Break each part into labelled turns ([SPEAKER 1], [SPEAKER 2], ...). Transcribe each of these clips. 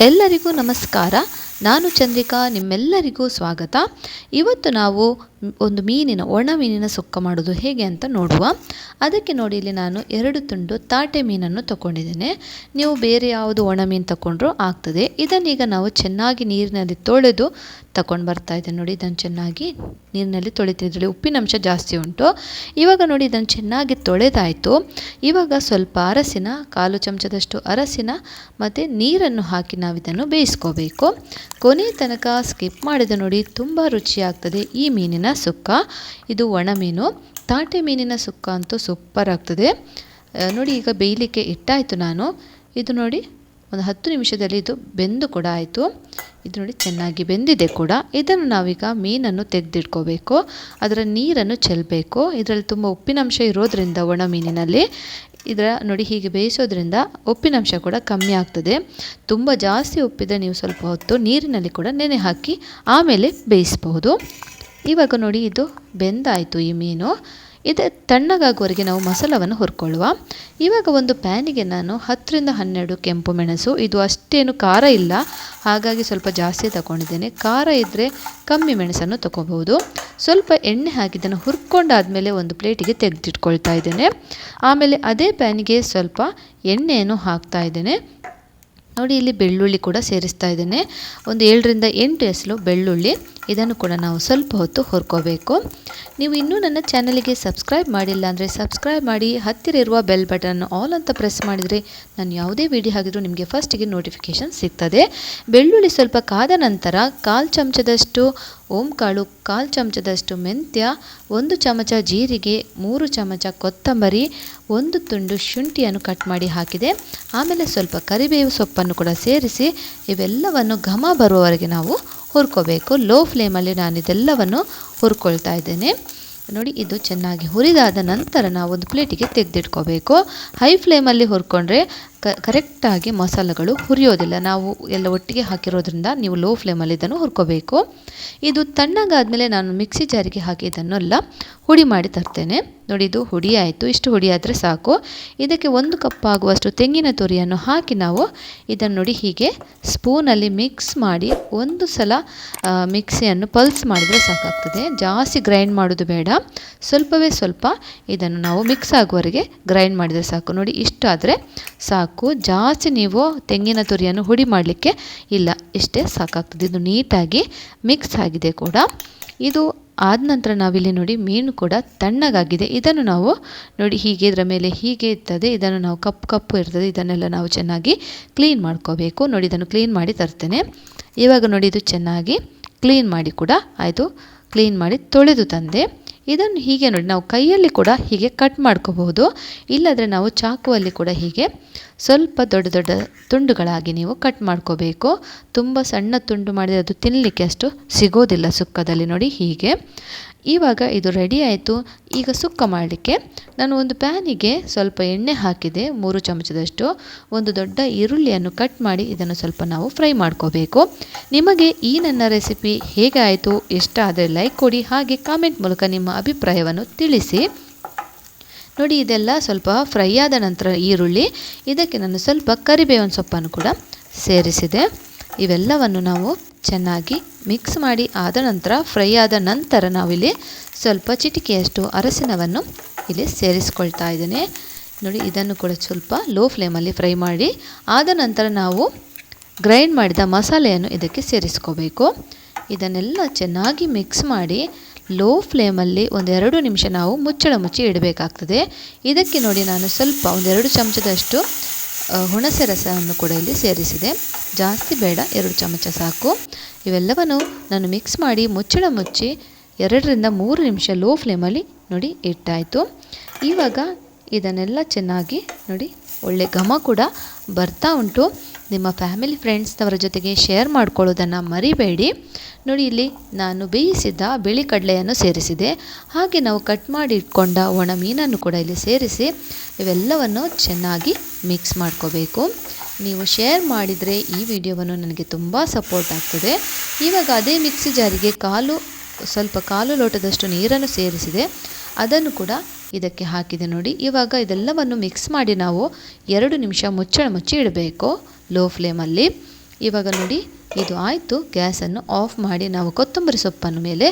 [SPEAKER 1] ಎಲ್ಲರಿಗೂ ನಮಸ್ಕಾರ. ನಾನು ಚಂದ್ರಿಕಾ ನಿಮ್ಮೆಲ್ಲರಿಗೂ ಸ್ವಾಗತ. ಇವತ್ತು ನಾವು ಒಂದು ಮೀನಿನ ಒಣ ಮೀನಿನ ಸುಕ್ಕ ಮಾಡೋದು ಹೇಗೆ ಅಂತ ನೋಡುವ. ಅದಕ್ಕೆ ನೋಡಿ ಇಲ್ಲಿ ನಾನು ಎರಡು ತುಂಡು ತಾಟೆ ಮೀನನ್ನು ತಗೊಂಡಿದ್ದೇನೆ. ನೀವು ಬೇರೆ ಯಾವುದು ಒಣ ಮೀನು ತಗೊಂಡ್ರೂ ಆಗ್ತದೆ. ಇದನ್ನೀಗ ನಾವು ಚೆನ್ನಾಗಿ ನೀರಿನಲ್ಲಿ ತೊಳೆದು ತಗೊಂಡು ಬರ್ತಾ ಇದ್ದೇನೆ. ನೋಡಿ, ಇದನ್ನು ಚೆನ್ನಾಗಿ ನೀರಿನಲ್ಲಿ ತೊಳಿತಿದ್ರಲ್ಲಿ ಉಪ್ಪಿನಂಶ ಜಾಸ್ತಿ ಉಂಟು. ಇವಾಗ ನೋಡಿ, ಇದನ್ನು ಚೆನ್ನಾಗಿ ತೊಳೆದಾಯಿತು. ಇವಾಗ ಸ್ವಲ್ಪ ಅರಸಿನ, ಕಾಲು ಚಮಚದಷ್ಟು ಅರಸಿನ ಮತ್ತು ನೀರನ್ನು ಹಾಕಿ ನಾವು ಇದನ್ನು ಬೇಯಿಸ್ಕೋಬೇಕು. ಕೊನೆ ತನಕ ಸ್ಕಿಪ್ ಮಾಡಿದ ನೋಡಿ ತುಂಬ ರುಚಿಯಾಗ್ತದೆ. ಈ ಮೀನಿನ ಸುಕ್ಕ, ಇದು ಒಣ ಮೀನು, ತಾಟೆ ಮೀನಿನ ಸುಕ್ಕ ಅಂತೂ ಸೂಪರ್ ಆಗ್ತದೆ. ನೋಡಿ ಈಗ ಬೇಯಲಿಕ್ಕೆ ಇಟ್ಟಾಯಿತು ನಾನು. ಇದು ನೋಡಿ ಒಂದು ಹತ್ತು ನಿಮಿಷದಲ್ಲಿ ಇದು ಬೆಂದು ಕೂಡ ಆಯಿತು. ಇದು ನೋಡಿ ಚೆನ್ನಾಗಿ ಬೆಂದಿದೆ ಕೂಡ. ಇದನ್ನು ನಾವೀಗ ಮೀನನ್ನು ತೆಗೆದಿಟ್ಕೋಬೇಕು. ಅದರ ನೀರನ್ನು ಚೆಲ್ಲಬೇಕು ಇದರಲ್ಲಿ ತುಂಬ ಉಪ್ಪಿನಂಶ ಇರೋದ್ರಿಂದ ಒಣ ಮೀನಿನಲ್ಲಿ. ಇದರ ನೋಡಿ ಹೀಗೆ ಬೇಯಿಸೋದ್ರಿಂದ ಉಪ್ಪಿನಂಶ ಕೂಡ ಕಮ್ಮಿ ಆಗ್ತದೆ. ತುಂಬ ಜಾಸ್ತಿ ಉಪ್ಪಿದ್ರೆ ನೀವು ಸ್ವಲ್ಪ ಹೊತ್ತು ನೀರಿನಲ್ಲಿ ಕೂಡ ನೆನೆ ಹಾಕಿ ಆಮೇಲೆ ಬೇಯಿಸಬಹುದು. ಇವಾಗ ನೋಡಿ ಇದು ಬೆಂದಾಯಿತು ಈ ಮೀನು. ಇದು ತಣ್ಣಗಾಗುವವರೆಗೆ ನಾವು ಮಸಾಲವನ್ನು ಹುರ್ಕೊಳ್ಳುವ. ಇವಾಗ ಒಂದು ಪ್ಯಾನಿಗೆ ನಾನು ಹತ್ತರಿಂದ ಹನ್ನೆರಡು ಕೆಂಪು ಮೆಣಸು, ಇದು ಅಷ್ಟೇನು ಖಾರ ಇಲ್ಲ. ಹಾಗಾಗಿ ಸ್ವಲ್ಪ ಜಾಸ್ತಿ ತಗೊಂಡಿದ್ದೇನೆ. ಖಾರ ಇದ್ದರೆ ಕಮ್ಮಿ ಮೆಣಸನ್ನು ತಗೋಬಹುದು. ಸ್ವಲ್ಪ ಎಣ್ಣೆ ಹಾಕಿದ್ದನ್ನು ಹುರ್ಕೊಂಡಾದಮೇಲೆ ಒಂದು ಪ್ಲೇಟಿಗೆ ತೆಗೆದಿಟ್ಕೊಳ್ತಾ ಇದ್ದೇನೆ. ಆಮೇಲೆ ಅದೇ ಪ್ಯಾನಿಗೆ ಸ್ವಲ್ಪ ಎಣ್ಣೆಯನ್ನು ಹಾಕ್ತಾ ಇದ್ದೇನೆ. ನೋಡಿ ಇಲ್ಲಿ ಬೆಳ್ಳುಳ್ಳಿ ಕೂಡ ಸೇರಿಸ್ತಾ ಇದ್ದೇನೆ. ಒಂದು ಏಳರಿಂದ ಎಂಟು ಎಸಲು ಬೆಳ್ಳುಳ್ಳಿ. ಇದನ್ನು ಕೂಡ ನಾವು ಸ್ವಲ್ಪ ಹೊತ್ತು ಹೊರ್ಕೋಬೇಕು. ನೀವು ಇನ್ನೂ ನನ್ನ ಚಾನಲಿಗೆ ಸಬ್ಸ್ಕ್ರೈಬ್ ಮಾಡಿಲ್ಲ ಅಂದರೆ ಸಬ್ಸ್ಕ್ರೈಬ್ ಮಾಡಿ, ಹತ್ತಿರ ಇರುವ ಬೆಲ್ ಬಟನ್ ಆಲ್ ಅಂತ ಪ್ರೆಸ್ ಮಾಡಿದರೆ ನಾನು ಯಾವುದೇ ವಿಡಿಯೋ ಹಾಕಿದರೂ ನಿಮಗೆ ಫಸ್ಟಿಗೆ ನೋಟಿಫಿಕೇಷನ್ ಸಿಗ್ತದೆ. ಬೆಳ್ಳುಳ್ಳಿ ಸ್ವಲ್ಪ ಕಾದ ನಂತರ ಕಾಲು ಚಮಚದಷ್ಟು ಓಂಕಾಳು ಕಾಲು ಚಮಚದಷ್ಟು ಮೆಂತ್ಯ, ಒಂದು ಚಮಚ ಜೀರಿಗೆ, ಮೂರು ಚಮಚ ಕೊತ್ತಂಬರಿ, ಒಂದು ತುಂಡು ಶುಂಠಿಯನ್ನು ಕಟ್ ಮಾಡಿ ಹಾಕಿದೆ. ಆಮೇಲೆ ಸ್ವಲ್ಪ ಕರಿಬೇವು ಸೊಪ್ಪನ್ನು ಕೂಡ ಸೇರಿಸಿ ಇವೆಲ್ಲವನ್ನು ಘಮ ಬರುವವರೆಗೆ ನಾವು ಹುರ್ಕೋಬೇಕು. ಲೋ ಫ್ಲೇಮಲ್ಲಿ ನಾನು ಇದೆಲ್ಲವನ್ನು ಹುರ್ಕೊಳ್ತಾ ಇದ್ದೇನೆ. ನೋಡಿ, ಇದು ಚೆನ್ನಾಗಿ ಹುರಿದಾದ ನಂತರ ನಾವು ಒಂದು ಪ್ಲೇಟಿಗೆ ತೆಗೆದಿಟ್ಕೋಬೇಕು. ಹೈ ಫ್ಲೇಮಲ್ಲಿ ಹುರ್ಕೊಂಡ್ರೆ ಕ ಕರೆಕ್ಟಾಗಿ ಮಸಾಲೆಗಳು ಹುರಿಯೋದಿಲ್ಲ. ನಾವು ಎಲ್ಲ ಒಟ್ಟಿಗೆ ಹಾಕಿರೋದ್ರಿಂದ ನೀವು ಲೋ ಫ್ಲೇಮಲ್ಲಿ ಇದನ್ನು ಹುರ್ಕೋಬೇಕು. ಇದು ತಣ್ಣಗಾದಮೇಲೆ ನಾನು ಮಿಕ್ಸಿ ಜಾರಿಗೆ ಹಾಕಿ ಇದನ್ನೆಲ್ಲ ಹುಡಿ ಮಾಡಿ ತರ್ತೇನೆ. ನೋಡಿ, ಇದು ಹುಡಿ ಆಯಿತು. ಇಷ್ಟು ಹುಡಿ ಆದರೆ ಸಾಕು. ಇದಕ್ಕೆ ಒಂದು ಕಪ್ ಆಗುವಷ್ಟು ತೆಂಗಿನ ತುರಿಯನ್ನು ಹಾಕಿ ನಾವು ಇದನ್ನು ನೋಡಿ ಹೀಗೆ ಸ್ಪೂನಲ್ಲಿ ಮಿಕ್ಸ್ ಮಾಡಿ ಒಂದು ಸಲ ಮಿಕ್ಸಿಯನ್ನು ಪಲ್ಸ್ ಮಾಡಿದರೆ ಸಾಕಾಗ್ತದೆ. ಜಾಸ್ತಿ ಗ್ರೈಂಡ್ ಮಾಡೋದು ಬೇಡ. ಸ್ವಲ್ಪವೇ ಸ್ವಲ್ಪ ಇದನ್ನು ನಾವು ಮಿಕ್ಸ್ ಆಗುವವರೆಗೆ ಗ್ರೈಂಡ್ ಮಾಡಿದರೆ ಸಾಕು. ನೋಡಿ, ಇಷ್ಟಾದರೆ ಸಾಕು. ಜಾಸ್ತಿ ನೀವು ತೆಂಗಿನ ತುರಿಯನ್ನು ಹುಡಿ ಮಾಡಲಿಕ್ಕೆ ಇಲ್ಲ. ಇಷ್ಟೇ ಸಾಕಾಗ್ತದೆ. ಇದು ನೀಟಾಗಿ ಮಿಕ್ಸ್ ಆಗಿದೆ ಕೂಡ. ಇದು ಆದ ನಂತರ ನಾವಿಲ್ಲಿ ನೋಡಿ ಮೀನು ಕೂಡ ತಣ್ಣಗಾಗಿದೆ. ಇದನ್ನು ನಾವು ನೋಡಿ ಹೀಗೆ ಇದರ ಮೇಲೆ ಹೀಗೆ ಇರ್ತದೆ. ಇದನ್ನು ನಾವು ಕಪ್ಪು ಕಪ್ಪು ಇರ್ತದೆ. ಇದನ್ನೆಲ್ಲ ನಾವು ಚೆನ್ನಾಗಿ ಕ್ಲೀನ್ ಮಾಡ್ಕೋಬೇಕು. ನೋಡಿ ಇದನ್ನು ಕ್ಲೀನ್ ಮಾಡಿ ತರ್ತೇನೆ. ಇವಾಗ ನೋಡಿ ಇದು ಚೆನ್ನಾಗಿ ಕ್ಲೀನ್ ಮಾಡಿ ಕೂಡ ಆಯಿತು. ಕ್ಲೀನ್ ಮಾಡಿ ತೊಳೆದು ತಂದೆ. ಇದನ್ನು ಹೀಗೆ ನೋಡಿ ನಾವು ಕೈಯಲ್ಲಿ ಕೂಡ ಹೀಗೆ ಕಟ್ ಮಾಡ್ಕೋಬಹುದು. ಇಲ್ಲಾದರೆ ನಾವು ಚಾಕುವಲ್ಲಿ ಕೂಡ ಹೀಗೆ ಸ್ವಲ್ಪ ದೊಡ್ಡ ದೊಡ್ಡ ತುಂಡುಗಳಾಗಿ ನೀವು ಕಟ್ ಮಾಡ್ಕೋಬೇಕು. ತುಂಬ ಸಣ್ಣ ತುಂಡು ಮಾಡಿದರೆ ಅದು ತಿನ್ನಲಿಕ್ಕೆ ಅಷ್ಟು ಸಿಗೋದಿಲ್ಲ ಸುಕ್ಕದಲ್ಲಿ ನೋಡಿ ಹೀಗೆ. ಇವಾಗ ಇದು ರೆಡಿ ಆಯಿತು. ಈಗ ಸುಕ್ಕ ಮಾಡಲಿಕ್ಕೆ ನಾನು ಒಂದು ಪ್ಯಾನಿಗೆ ಸ್ವಲ್ಪ ಎಣ್ಣೆ ಹಾಕಿದೆ, ಮೂರು ಚಮಚದಷ್ಟು. ಒಂದು ದೊಡ್ಡ ಈರುಳ್ಳಿಯನ್ನು ಕಟ್ ಮಾಡಿ ಇದನ್ನು ಸ್ವಲ್ಪ ನಾವು ಫ್ರೈ ಮಾಡ್ಕೋಬೇಕು. ನಿಮಗೆ ಈ ನನ್ನ ರೆಸಿಪಿ ಹೇಗೆ ಆಯಿತು ಇಷ್ಟ ಆದರೆ ಲೈಕ್ ಕೊಡಿ. ಹಾಗೆ ಕಾಮೆಂಟ್ ಮೂಲಕ ನಿಮ್ಮ ಅಭಿಪ್ರಾಯವನ್ನು ತಿಳಿಸಿ. ನೋಡಿ, ಇದೆಲ್ಲ ಸ್ವಲ್ಪ ಫ್ರೈ ಆದ ನಂತರ ಈರುಳ್ಳಿ, ಇದಕ್ಕೆ ನಾನು ಸ್ವಲ್ಪ ಕರಿಬೇವಿನ ಸೊಪ್ಪನ್ನು ಕೂಡ ಸೇರಿಸಿದೆ. ಇವೆಲ್ಲವನ್ನು ನಾವು ಚೆನ್ನಾಗಿ ಮಿಕ್ಸ್ ಮಾಡಿ ಆದ ನಂತರ ಫ್ರೈ ಆದ ನಂತರ ನಾವಿಲ್ಲಿ ಸ್ವಲ್ಪ ಚಿಟಿಕೆಯಷ್ಟು ಅರಸಿನವನ್ನು ಇಲ್ಲಿ ಸೇರಿಸ್ಕೊಳ್ತಾ ಇದ್ದೇನೆ. ನೋಡಿ, ಇದನ್ನು ಕೂಡ ಸ್ವಲ್ಪ ಲೋ ಫ್ಲೇಮಲ್ಲಿ ಫ್ರೈ ಮಾಡಿ ಆದ ನಂತರ ನಾವು ಗ್ರೈಂಡ್ ಮಾಡಿದ ಮಸಾಲೆಯನ್ನು ಇದಕ್ಕೆ ಸೇರಿಸ್ಕೋಬೇಕು. ಇದನ್ನೆಲ್ಲ ಚೆನ್ನಾಗಿ ಮಿಕ್ಸ್ ಮಾಡಿ ಲೋ ಫ್ಲೇಮಲ್ಲಿ ಒಂದೆರಡು ನಿಮಿಷ ನಾವು ಮುಚ್ಚಳ ಮುಚ್ಚಿ ಇಡಬೇಕಾಗ್ತದೆ. ಇದಕ್ಕೆ ನೋಡಿ ನಾನು ಸ್ವಲ್ಪ ಒಂದೆರಡು ಚಮಚದಷ್ಟು ಹುಣಸೆ ರಸವನ್ನು ಕೂಡ ಇಲ್ಲಿ ಸೇರಿಸಿದೆ. ಜಾಸ್ತಿ ಬೇಡ, ಎರಡು ಚಮಚ ಸಾಕು. ಇವೆಲ್ಲವನ್ನು ನಾನು ಮಿಕ್ಸ್ ಮಾಡಿ ಮುಚ್ಚಳ ಮುಚ್ಚಿ ಎರಡರಿಂದ ಮೂರು ನಿಮಿಷ ಲೋ ಫ್ಲೇಮಲ್ಲಿ ನೋಡಿ ಇಟ್ಟಾಯಿತು. ಇವಾಗ ಇದನ್ನೆಲ್ಲ ಚೆನ್ನಾಗಿ ನೋಡಿ ಒಳ್ಳೆ ಘಮ ಕೂಡ ಬರ್ತಾ ಉಂಟು. ನಿಮ್ಮ ಫ್ಯಾಮಿಲಿ ಫ್ರೆಂಡ್ಸ್ನವರ ಜೊತೆಗೆ ಶೇರ್ ಮಾಡ್ಕೊಳ್ಳೋದನ್ನು ಮರಿಬೇಡಿ. ನೋಡಿ ಇಲ್ಲಿ ನಾನು ಬೇಯಿಸಿದ್ದ ಬಿಳಿ ಕಡಲೆಯನ್ನು ಸೇರಿಸಿದೆ. ಹಾಗೆ ನಾವು ಕಟ್ ಮಾಡಿ ಇಟ್ಕೊಂಡ ಒಣ ಮೀನನ್ನು ಕೂಡ ಇಲ್ಲಿ ಸೇರಿಸಿ ಇವೆಲ್ಲವನ್ನು ಚೆನ್ನಾಗಿ ಮಿಕ್ಸ್ ಮಾಡ್ಕೋಬೇಕು. ನೀವು ಶೇರ್ ಮಾಡಿದರೆ ಈ ವಿಡಿಯೋವನ್ನು ನನಗೆ ತುಂಬ ಸಪೋರ್ಟ್ ಆಗ್ತದೆ. ಇವಾಗ ಅದೇ ಮಿಕ್ಸಿ ಜಾರಿಗೆ ಕಾಲು ಸ್ವಲ್ಪ ಕಾಲು ಲೋಟದಷ್ಟು ನೀರನ್ನು ಸೇರಿಸಿದೆ. ಅದನ್ನು ಕೂಡ ಇದಕ್ಕೆ ಹಾಕಿದೆ ನೋಡಿ. ಇವಾಗ ಇದೆಲ್ಲವನ್ನು ಮಿಕ್ಸ್ ಮಾಡಿ ನಾವು ಎರಡು ನಿಮಿಷ ಮುಚ್ಚಳ ಮುಚ್ಚಿ ಇಡಬೇಕು ಲೋ ಫ್ಲೇಮಲ್ಲಿ ಇವಾಗ ನೋಡಿ, ಇದು ಆಯಿತು. ಗ್ಯಾಸನ್ನು ಆಫ್ ಮಾಡಿ ನಾವು ಕೊತ್ತಂಬರಿ ಸೊಪ್ಪನ್ನು ಮೇಲೆ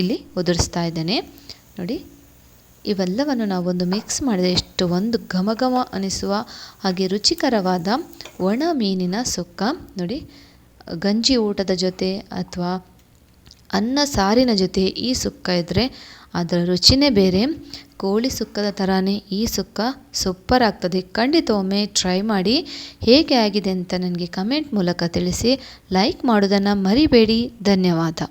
[SPEAKER 1] ಇಲ್ಲಿ ಉದುರಿಸ್ತಾ ಇದ್ದೇನೆ. ನೋಡಿ, ಇವೆಲ್ಲವನ್ನು ನಾವೊಂದು ಮಿಕ್ಸ್ ಮಾಡಿದರೆ ಎಷ್ಟು ಒಂದು ಘಮ ಅನಿಸುವ ಹಾಗೆ ರುಚಿಕರವಾದ ಒಣ ಮೀನಿನ ಸುಕ್ಕ. ನೋಡಿ, ಗಂಜಿ ಊಟದ ಜೊತೆ ಅಥವಾ ಅನ್ನ ಸಾರಿನ ಜೊತೆ ಈ ಸುಕ್ಕ ಇದ್ದರೆ ಅದರ ರುಚಿನೇ ಬೇರೆ. ಕೋಳಿ ಸುಕ್ಕದ ಥರನೇ ಈ ಸುಕ್ಕ ಸೂಪರ್ ಆಗ್ತದೆ. ಖಂಡಿತ ಒಮ್ಮೆ ಟ್ರೈ ಮಾಡಿ ಹೇಗೆ ಆಗಿದೆ ಅಂತ ನನಗೆ ಕಮೆಂಟ್ ಮೂಲಕ ತಿಳಿಸಿ. ಲೈಕ್ ಮಾಡೋದನ್ನು ಮರಿಬೇಡಿ. ಧನ್ಯವಾದ.